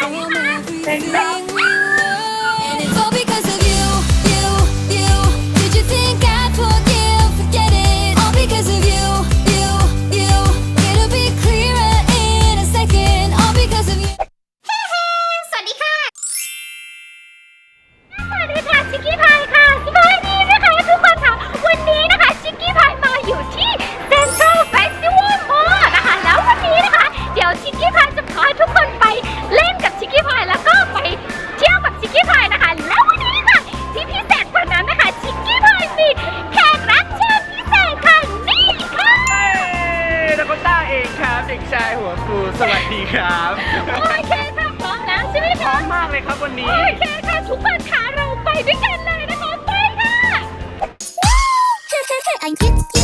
Thank you. find kids.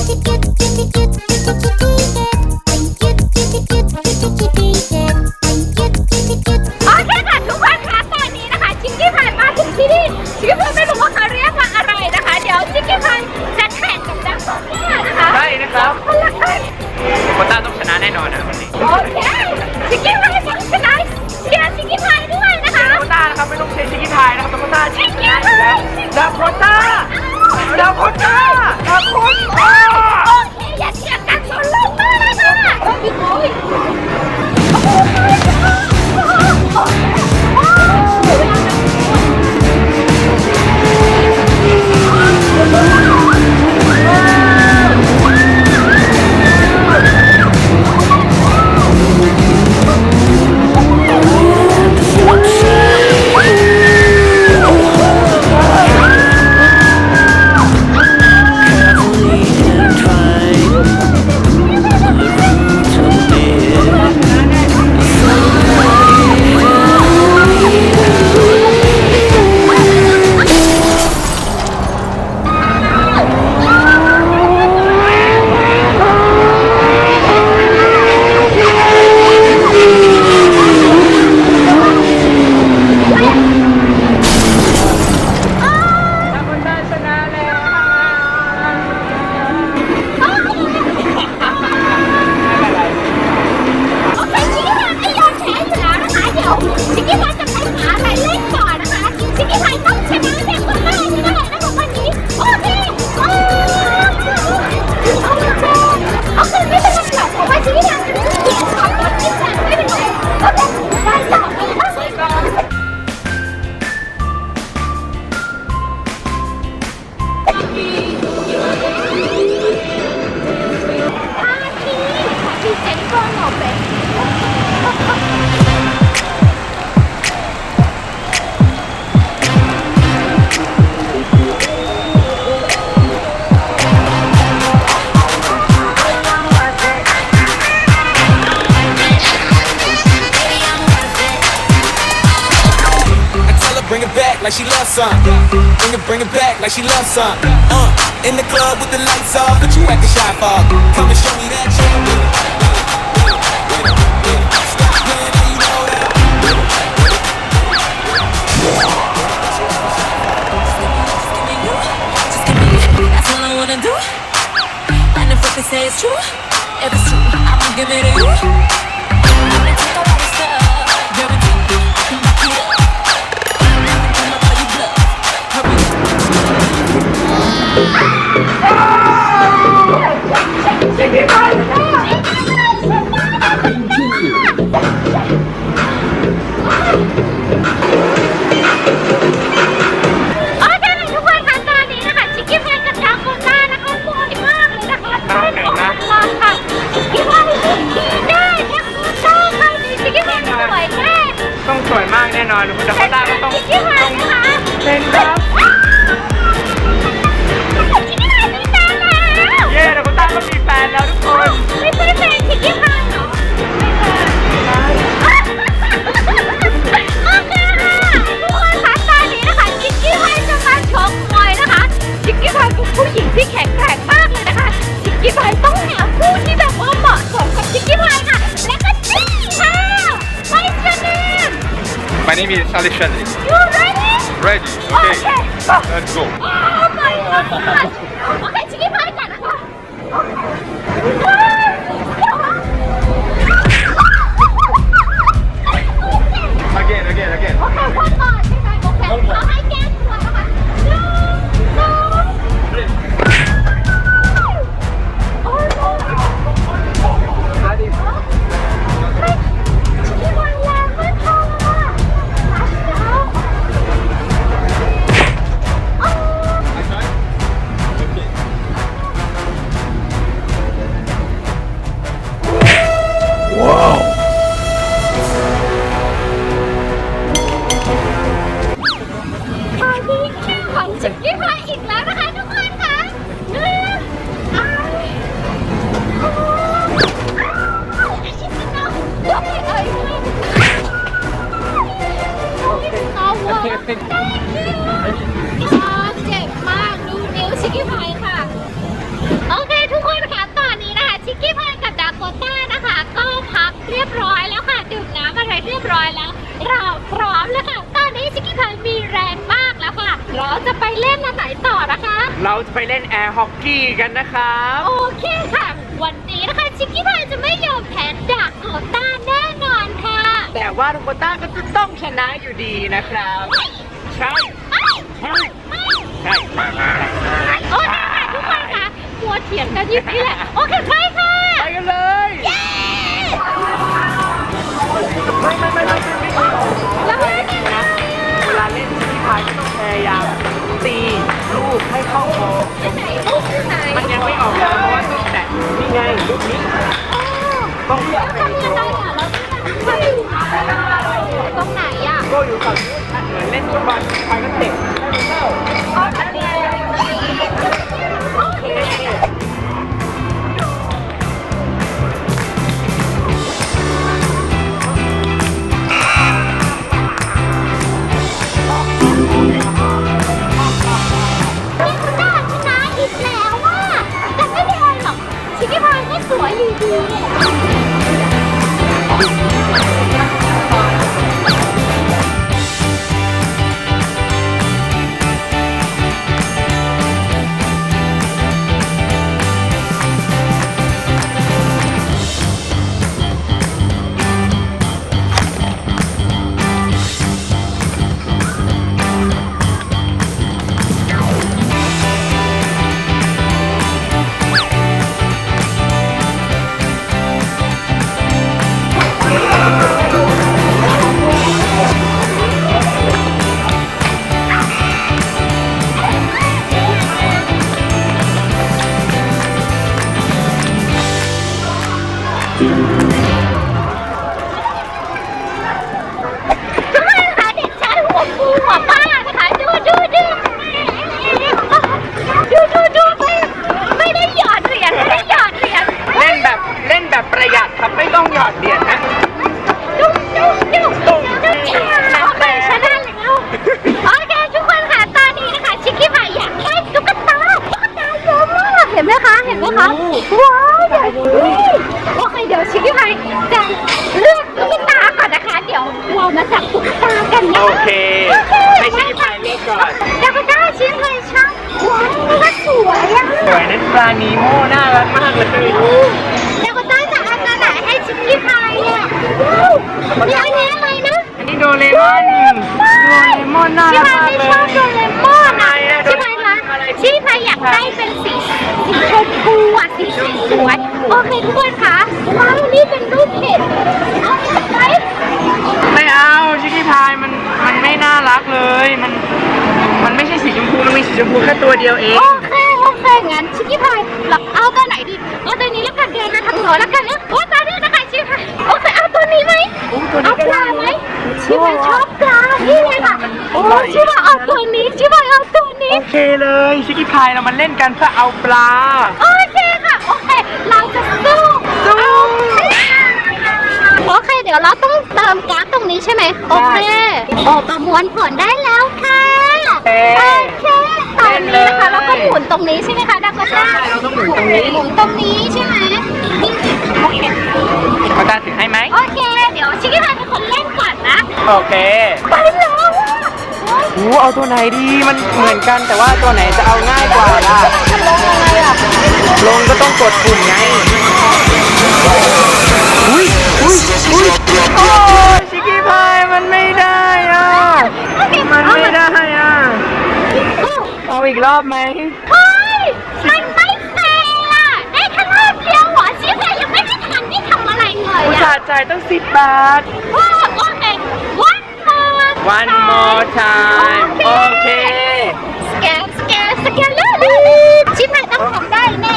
some. Bring it, bring it back like she loves some. Uh, in the club with the lights off, but you acting shy for. Come and show me that you. Do? And if what they say is true, if it's true, I'ma give it to you. Alexandre. You ready? Ready, okay. okay. Go. Let's go. Oh my god! Okay, take 지금 말했잖아. Again, again, again. Okay, one more. Okay, okay. ไปเล่นแอร์ฮอกกี้กันนะครับ โอเคค่ะ วันนี้นะคะชิคกี้พายจะไม่ยอมแพ้ดาโกต้าแน่นอนค่ะแต่ว่าทุกคนต้าก็จะต้องชนะอยู่ดีนะครับ ใช่ไม่ใช่ไม่ใช่โอเคค่ะทุกคนค่ะมัวเถียงกันอยู่นี่แหละ โอเคไปค่ะ ไปกันเลยไม่ไม่ไม่ไม่ไม่ไม่แล้วเล่นยังไงเวลาเล่นที่พายก็ต้องพยายามตี ลูกให้เข้าโค้งไหนลูกไหนมันยังไม่ออกมาเพราะว่าต้องแตะนี่ไงลูกนี้ต้องเลือกแล้วทำยังไงอะแล้วทำตรงไหนอะก็อยู่ฝั่งนู้นเหมือนเล่นฟุตบอลพายก็เตะให้มันเข้า ทุก ปลานีโม่น่ารักมากเลยเดี๋ยวก็ได้จะเอาอันไหนให้ชิคกี้พายอะว้าวนี่อันนี้อะไรนะอันนี้โดเรมอนโดเรมอนน่าชิรักพายมากไม่เลชอบโดเรมอนอะชิพายรักชิพายอยากได้เป็นสีสีชมพูอะสีสวยๆโอเคทุกคนคะว้าวนี่เป็นรูปเห็ดเอาไหมไม่เอาชิคกี้พายมันมันไม่น่ารักเลย มันมันไม่ใช่สีชมพูมันมีสีชมพูแค่ตัวเดียวเอง โอ อเคงั้นชิคกี้พายหลักเอาตัวไหนดีเอาตัวนี้แล้วกันเดินมาทางหัวแล้วกันเนอะโอ้ตอนนี้นะคะชิคกี้พายโอเคเอาตัวนี้ไหมอู้ตัวนี้เอาก็ปได้ลาไหมชิคกี้พายชอบปลานี่เลยค่ะโอ้ชิคกี้พายเอาตัวนี้ชิคกี้พายเอาตัวนี้ โอเคเลยชิคกี้พายเรามาเล่นกันเพื่อเอาปลา โอเคค่ะโอเคเราจะสู้สู้โอเคเดี๋ยวเราต้องเติมก๊าซตรงนี้ใช่ไหมโอเคโอ้ประมวลผลได้แล้วค่ะเอ๊ะโอเคตอนนี้นะคะเราก็หมุ นตรงนี้ใช่ไหมคะดักก็ใช่เราต้องหมุนตรงนี้หมุนตรงนี้ใช่ไหมโอเคปากกาถือให้ไหมโอเค เดี๋ยวชิคกี้พายเป็นคนเล่นก่อนนะ โอเคไปแล้วอะโอ๊ยหูเอาตัวไหนดีมันเหมือนกันแต่ว่าตัวไหนจะเอาง่ายกว่าล่ะจะลงยังไงอะลงก็ต้องกดปุ่มไงอุ้ยอุ้ยอุ้ยโอ้ยชิคกี้พายมันไม่ได้อะ โอเค มัน เอา ไม่ มา ได้อะ โอ้ เอาอีกรอบไหมเฮ้ยมันไม่แฟร์อะได้แค่รอบเดียวเหรอชิคกี้พายยังไม่ได้ทันได้ทำอะไรเลยอุตอะส่าห์จ่ายตั้งสิบบาท โอ้โอเค one more one more time โอเค สแกนสแกนสแกนเลยชิคกี้พายต้องทำได้แน่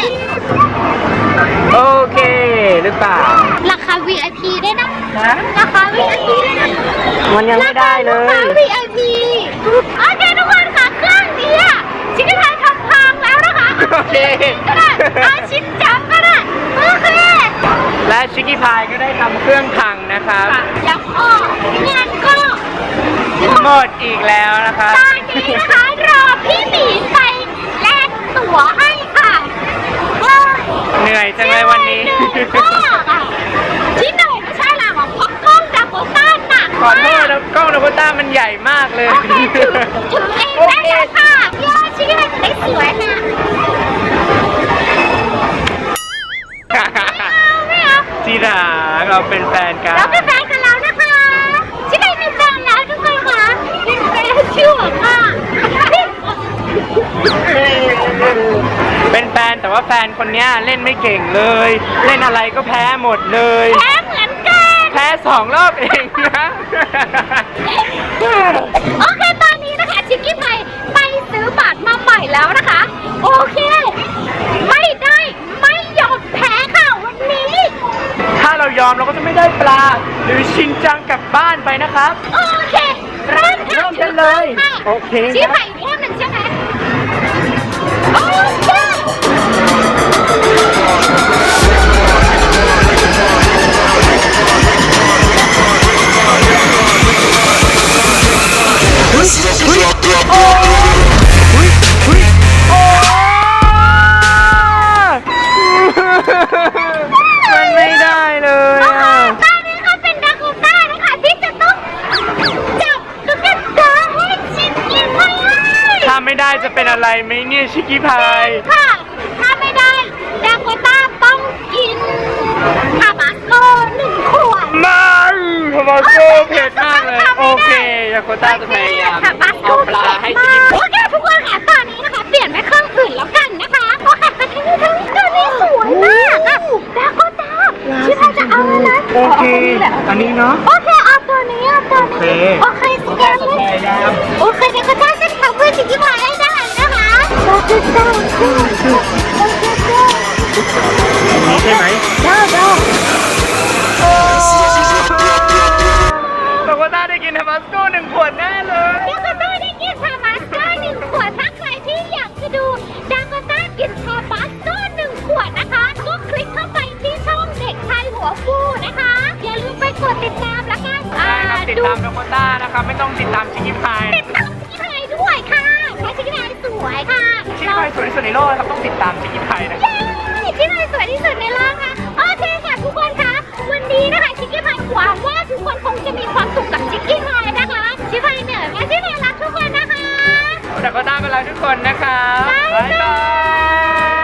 โอเคหรือเปล่าราคา VIP ได้นะฮะราคา VIP ได้นะ มันยังไม่ได้เลราคา ย VIP โอเคทุกคนค่ะเครื่องนี้อะชิคกี้พายทำพังแล้วนะคะ โอเค ก็ได้อาชิดจับก็ได้โอเคและชิคกี้พายก็ได้ทำเครื่องพังนะครับแล้วก็งานก็ทำไมหมดอีกแล้วนะครับตอนนี้นะคะรอพี่หมีไปแลกตั๋วให้ค่ะเฮ้ยเหนื่อยจังเลยวันนี้มากอะที่เหนื่อยไม่ใช่หรอกเพราะกล้องดาโกต้าหนักขอโทษมากนะกล้องโนบุต้ามันใหญ่มากเลยโอเคถือถือเองได้เลยค่ะย่อชี้ให้จะได้สวยค่ะ เอาจีดาเราเป็นแฟนกันเราเป็นแฟนกันแล้วนะคะชิคกี้พายมีแฟนแล้วทุกคนค่ะเป็นแฟนชื่อค่ะเป็นแฟนแต่ว่าแฟนคนเนี้ยเล่นไม่เก่งเลย เล่นอะไรก็แพ้หมดเลย แพ้เหมือนกัน แพ้สองรอบเองนะ โอเคตอนนี้นะคะชิคกี้พายไปซื้อบัตรมาใหม่แล้วนะคะ โอเค ไม่ได้ไม่ยอมแพ้ค่ะวันนี้ ถ้าเรา ยอมเราก็จะไม่ได้ปลา หรือชินจังกลับบ้านไปนะครับ โอเค เริ่มค่ะเริ่มกันเลยค่ะโอเคชิคกี้พายอีกรอบหนึ่งใช่ไหมโอเคมัน อะไรไหมเนี่ยชิคกี้พาย ค่ะ ถ้าไม่ได้ดาโกต้าต้องกินคาบาสโกหนึ่งขวดมันทำไมโกเผ็ดมากเลย โอเคยาโกต้าจะพยายามคาบาสโกเอาปลาให้ชิคกี้พายโอเคทุกคนค่ะตอนนี้นะคะ เปลี่ยนไปเครื่องอื่นแล้วกันนะคะโอเคมาที่นี่ทั้งตอนนี้สวยมากอะดาโกต้าชิพายจะเอาอะไรนะโอเค อันนี้เนาะ โอเคเอาตัวนี้เอาตัวนี้ โอโอเคเคสแกนจะเลพยยายามโอเคเดี๋ยวก็ได้ ใช่ไหม นโลกนะครับต้องติดตามจีไทยนะครับ ที่มัยสวยที่สุดในโลกค่ะโอเคค่ะทุกคนคะวันนี้นะคะชิคกี้พายหวังว่าทุกคนคงจะมีความสุขกับชิคกี้พายนะคะชิคกี้พายเหนื่อยและชิคกี้พายรักทุกคนนะคะ แต่ก็ได้ไปแล้วทุกคนนะครับ บ๊ายบาย